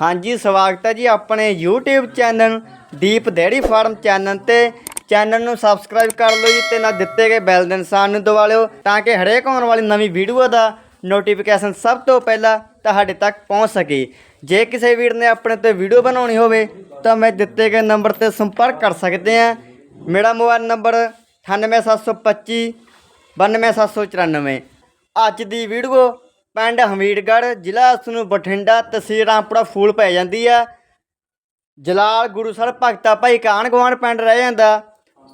ਹਾਂਜੀ, ਸਵਾਗਤ ਹੈ ਜੀ ਆਪਣੇ YouTube channel Deep dairy farm channel ਤੇ। ਚੈਨਲ ਨੂੰ ਸਬਸਕ੍ਰਾਈਬ ਕਰ ਲਓ ਜੀ ਤੇ ਨਾਲ ਦਿੱਤੇ ਗਏ ਬੈਲ ਦੇ ਨਿਸ਼ਾਨ ਨੂੰ ਦਬਾ ਲਿਓ ਤਾਂ ਕਿ ਹਰੇਕ ਆਉਣ ਵਾਲੀ ਨਵੀਂ ਵੀਡੀਓ ਦਾ ਨੋਟੀਫਿਕੇਸ਼ਨ ਸਭ ਤੋਂ ਪਹਿਲਾਂ ਤੁਹਾਡੇ ਤੱਕ ਪਹੁੰਚ ਸਕੇ। ਜੇ ਕਿਸੇ ਵੀਰ ਨੇ ਆਪਣੇ ਤੇ ਵੀਡੀਓ ਬਣਾਉਣੀ ਹੋਵੇ ਤਾਂ ਮੈਂ ਦਿੱਤੇ ਗਏ ਨੰਬਰ ਤੇ ਸੰਪਰਕ ਕਰ ਸਕਦੇ ਆ ਮੇਰਾ ਮੋਬਾਈਲ ਨੰਬਰ 98725 92794 ਅੱਜ ਦੀ ਵੀਡੀਓ ਪਿੰਡ ਹਮੀਰਗੜ੍ਹ ਜ਼ਿਲ੍ਹਾ ਸਨੂੰ ਬਠਿੰਡਾ ਤਹਿਸੀਲ ਰਾਮਪੁਰਾ ਫੂਲ ਪੈ ਜਾਂਦੀ ਆ। ਜਲਾਲ ਗੁਰੂਸਰ ਭਗਤਾ ਭਾਈ ਕਾਨ ਗਵਾਨ ਪਿੰਡ ਰਹਿ ਜਾਂਦਾ।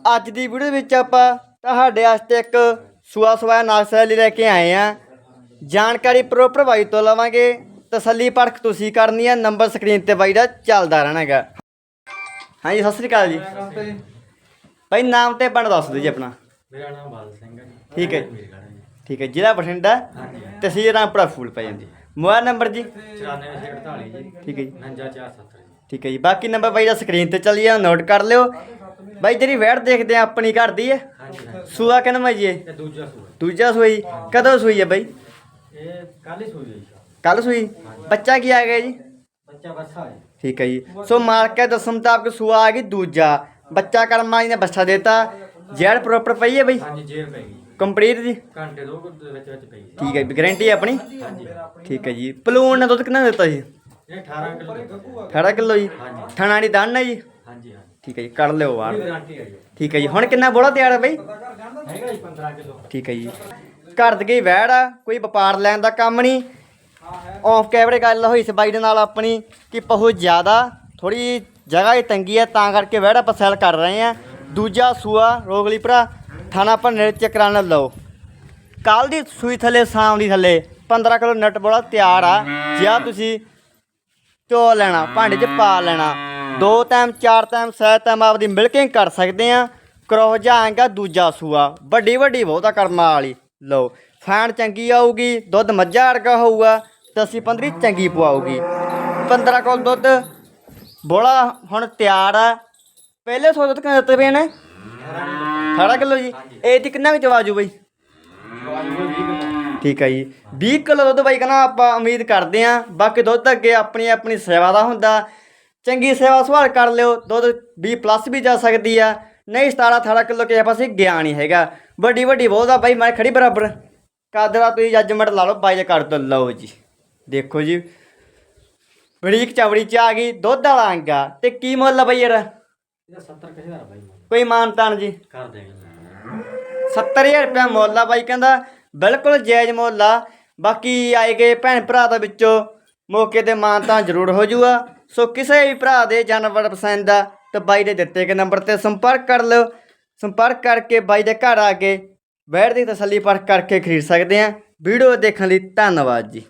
ਅੱਜ ਦੀ ਵੀਡੀਓ ਵਿੱਚ ਆਪਾਂ ਤੁਹਾਡੇ ਵਾਸਤੇ ਇੱਕ ਸੁਆ ਸੁਆ ਨਾਸ਼ਤਾ ਲਈ ਲੈ ਕੇ ਆਏ ਆ। ਜਾਣਕਾਰੀ ਪ੍ਰੋਪਰ ਬਾਈ ਤੋਂ ਲਵਾਂਗੇ। ਤਸੱਲੀ ਪਰਖ ਤੁਸੀਂ ਕਰਨੀ ਆ ਨੰਬਰ ਸਕਰੀਨ ਤੇ ਬਾਈ ਦਾ ਚੱਲਦਾ ਰਹਿਣਾਗਾ ਹਾਂਜੀ ਸਤਿ ਸ੍ਰੀ ਅਕਾਲ ਜੀ। ਭਾਈ ਨਾਮ ਤੇ ਪਿੰਡ ਦੱਸ ਦਿਓ ਜੀ ਆਪਣਾ। ਮੇਰਾ ਨਾਮ ਬਾਦਲ ਸਿੰਘ ਹੈ। ਠੀਕ ਹੈ। ਠੀਕ ਹੈ ਜ਼ਿਲ੍ਹਾ ਬਠਿੰਡਾ। ਹਾਂਜੀ। ਤਹਿਸੀਲ ਰਾਮਪੁਰਾ ਫੂਲ ਪੈ ਜਾਂਦੀ। ਮੋਬਾਈਲ ਨੰਬਰ ਜੀ? 9448 ਜੀ। ਠੀਕ ਹੈ ਜੀ। 59470 ਜੀ। ਠੀਕ ਹੈ ਜੀ। ਬਾਕੀ ਨੰਬਰ ਬਾਈ ਦਾ ਸਕਰੀਨ ਤੇ ਚੱਲੀ ਆ ਨੋਟ ਕਰ ਲਿਓ। ਬਾਈ ਜਿਹੜੀ ਵੈੜ ਦੇਖਦੇ ਆ ਆਪਣੀ ਘਰ ਦੀ ਹੈ? ਸੂਆ ਕਿੰਨਾ ਜੀ ਇਹ? ਇਹ ਦੂਜਾ ਸੂਆ। ਦੂਜਾ ਸੂਈ ਕਦੋਂ ਸੂਈ ਹੈ ਬਾਈ? ਇਹ ਕੱਲ ਹੀ ਸੂਈ ਹੈ ਜੀ। ਕੱਲ ਸੂਈ? ਬੱਚਾ ਕੀ ਆ ਗਿਆ ਜੀ? ਬੱਚਾ ਬੱਸਾ ਹੈ। ਠੀਕ ਹੈ ਜੀ। ਸੋ ਮਾਰਕੇ ਦੱਸਣ ਮੁਤਾਬਕ ਸੂਆ ਆ ਗਈ ਦੂਜਾ। ਬੱਚਾ ਕਰਮਾ ਜੀ ਨੇ ਬੱਚਾ ਦੇਤਾ। ਜੈਡ ਪ੍ਰੋਪਰ ਪਈ ਹੈ ਬਾਈ? ਹਾਂਜੀ ਜੇਰ ਪੈ ਗਈ। ਕੰਪਲੀਟ ਜੀ? ਘੰਟੇ ਦੋ ਕੁ ਦੇ ਵਿੱਚ ਵਿੱਚ ਪਈ ਸੀ। ਠੀਕ ਹੈ ਗਾਰੰਟੀ ਆਪਣੀ? ਹਾਂਜੀ ਠੀਕ ਹੈ ਜੀ। ਪਲੂਨ ਨੇ ਦੁੱਧ ਕਿੰਨਾ ਦਿੱਤਾ ਜੀ? ਇਹ 18 ਕਿਲੋ ਹਾਂਜੀ 18 ਕਿਲੋ ਜੀ? ਹਾਂਜੀ। ਥਣਾ ਦੀ ਦਾਨ ਹੈ ਜੀ? ਹਾਂਜੀ ਠੀਕ ਹੈ ਜੀ ਕਰ ਲਿਓ ਵਾਰ ਇਹ ਗਾਰੰਟੀ ਹੈ ਜੀ। ਠੀਕ ਹੈ ਜੀ ਹੁਣ ਕਿੰਨਾ ਬੋਲਾ ਤਿਆਰ ਹੈ ਬਾਈ? ਹੈਗਾ ਜੀ 15 ਕਿਲੋ। ਠੀਕ ਹੈ ਜੀ। ਘਰ ਦੀ ਗਈ ਵੈੜ ਆ? ਕੋਈ ਵਪਾਰ ਲੈਣ ਦਾ ਕੰਮ ਨਹੀਂ? ਆਫ ਕੈਮਰੇ ਗੱਲ ਹੋਈ ਸੀ ਬਾਈ ਦੇ ਨਾਲ ਆਪਣੀ ਕਿ ਬਹੁਤ ਜ਼ਿਆਦਾ ਥੋੜੀ ਜਗ੍ਹਾ ਹੀ ਤੰਗੀ ਹੈ ਤਾਂ ਕਰਕੇ ਵੈੜ ਆਪਾਂ ਸੈਲ ਕਰ ਰਹੇ ਆ ਦੂਜਾ ਸੂਆ ਰੋਗਲੀ ਭਰਾ ਥਾਣਾ ਆਪਾਂ ਚੱਕਰਾਂ ਨਾਲ ਲਓ। ਕੱਲ ਦੀ ਸੂਈ ਥੱਲੇ, ਸ਼ਾਮ ਦੀ ਥੱਲੇ 15 ਕਿਲੋ ਨਟ ਬੋਲਾ ਤਿਆਰ ਆ। ਜਾਂ ਤੁਸੀਂ ਚੋ ਲੈਣਾ, ਭਾਂਡੇ 'ਚ ਪਾ ਲੈਣਾ। ਦੋ ਟਾਈਮ ਚਾਰ ਟਾਈਮ ਸੈ ਟਾਈਮ ਆਪਦੀ ਮਿਲਕਿੰਗ ਕਰ ਸਕਦੇ ਆ। ਕਰੋ ਜਾਏਗਾ ਦੂਜਾ ਸੂਆ। ਵੱਡੀ ਵੱਡੀ ਬਹੁਤਾ ਕਰਮਾ ਵਾਲੀ। ਲਓ, ਫੈਨ ਚੰਗੀ ਆਊਗੀ, ਦੁੱਧ ਮੱਝਾ ਵਰਗਾ ਹੋਊਗਾ ਤੇ ਅਸੀਂ 15 ਚੰਗੀ ਪਵਾਉਗੀ 15 ਕੋਲ ਦੁੱਧ ਬੋਲਾ ਹੁਣ ਤਿਆਰ ਆ। ਪਹਿਲੇ ਸੌ ਦੁੱਧ ਕਿੰਨੇ ਦਿੱਤੇ ਪਏ ਨੇ? 18 ਕਿਲੋ ਜੀ? ਇਹ ਤੇ ਕਿੰਨਾ ਕੁ ਚਵਾਜੂ ਬਈ? ਠੀਕ ਹੈ ਜੀ। 20 ਕਿਲੋ ਦੁੱਧ ਬਾਈ ਕਹਿੰਦਾ ਆਪਾਂ ਉਮੀਦ ਕਰਦੇ ਆਂ ਬਾਕੀ ਦੁੱਧ ਅੱਗੇ ਆਪਣੀ ਆਪਣੀ ਸੇਵਾ ਦਾ ਹੁੰਦਾ। ਚੰਗੀ ਸੇਵਾ ਸੰਭਾਲ ਕਰ ਲਿਓ। ਦੁੱਧ 20 ਪਲੱਸ ਵੀ ਜਾ ਸਕਦੀ ਆ। ਨਹੀਂ 17 18 ਕਿਲੋ ਕਿਸੇ ਪਾਸੇ ਗਿਆ ਨਹੀਂ ਹੈਗਾ। ਵੱਡੀ ਵੱਡੀ ਬਹੁਤ ਆ ਬਾਈ ਮੈਂ ਖੜੀ ਬਰਾਬਰ। ਕਾਦਰਾ ਤੁਸੀਂ ਜੱਜਮੈਂਟ ਲਾ ਲਓ ਬਾਈ ਕਰ ਦੋ ਲਓ ਜੀ। ਦੇਖੋ ਜੀ। ਬਰੀਕ ਚਵੜੀ ਚ ਆ ਗਈ। ਦੁੱਧ ਵਾਲਾ ਅੰਗਾ। ਤੇ ਕੀ ਮੁੱਲ ਆ ਬਾਈ ਯਾਰ? ਇਹਦਾ 70 ਕਿਸੇ ਦਾ ਬਾਈ ਕੋਈ ਮਾਨਤਾਨ ਜੀ? ਕਰ ਦੇਗੇ 70000 ਰੁਪਇਆ ਮੁੱਲ ਆ ਬਾਈ ਕਹਿੰਦਾ ਬਿਲਕੁਲ ਜਾਇਜ਼ ਮੁੱਲ ਆ। ਬਾਕੀ ਆਏ ਗਏ ਭੈਣ ਭਰਾ ਦੇ ਵਿੱਚੋਂ ਮੌਕੇ ਤੇ ਮਾਨ ਤਾਂ ਜ਼ਰੂਰ ਹੋ ਜੂਗਾ ਸੋ ਕਿਸੇ ਵੀ ਭਰਾ ਦੇ ਜਾਨਵਰ ਪਸੰਦ ਆ ਤਾਂ ਬਾਈ ਦੇ ਦਿੱਤੇ ਗਏ ਨੰਬਰ ਤੇ ਸੰਪਰਕ ਕਰ ਲਿਓ। ਸੰਪਰਕ ਕਰਕੇ ਬਾਈ ਦੇ ਘਰ ਆ ਕੇ ਬੈਠ ਦੀ ਤਸੱਲੀ ਪਰਖ ਕਰਕੇ ਖਰੀਦ ਸਕਦੇ ਆ। ਵੀਡੀਓ ਦੇਖਣ ਲਈ ਧੰਨਵਾਦ ਜੀ।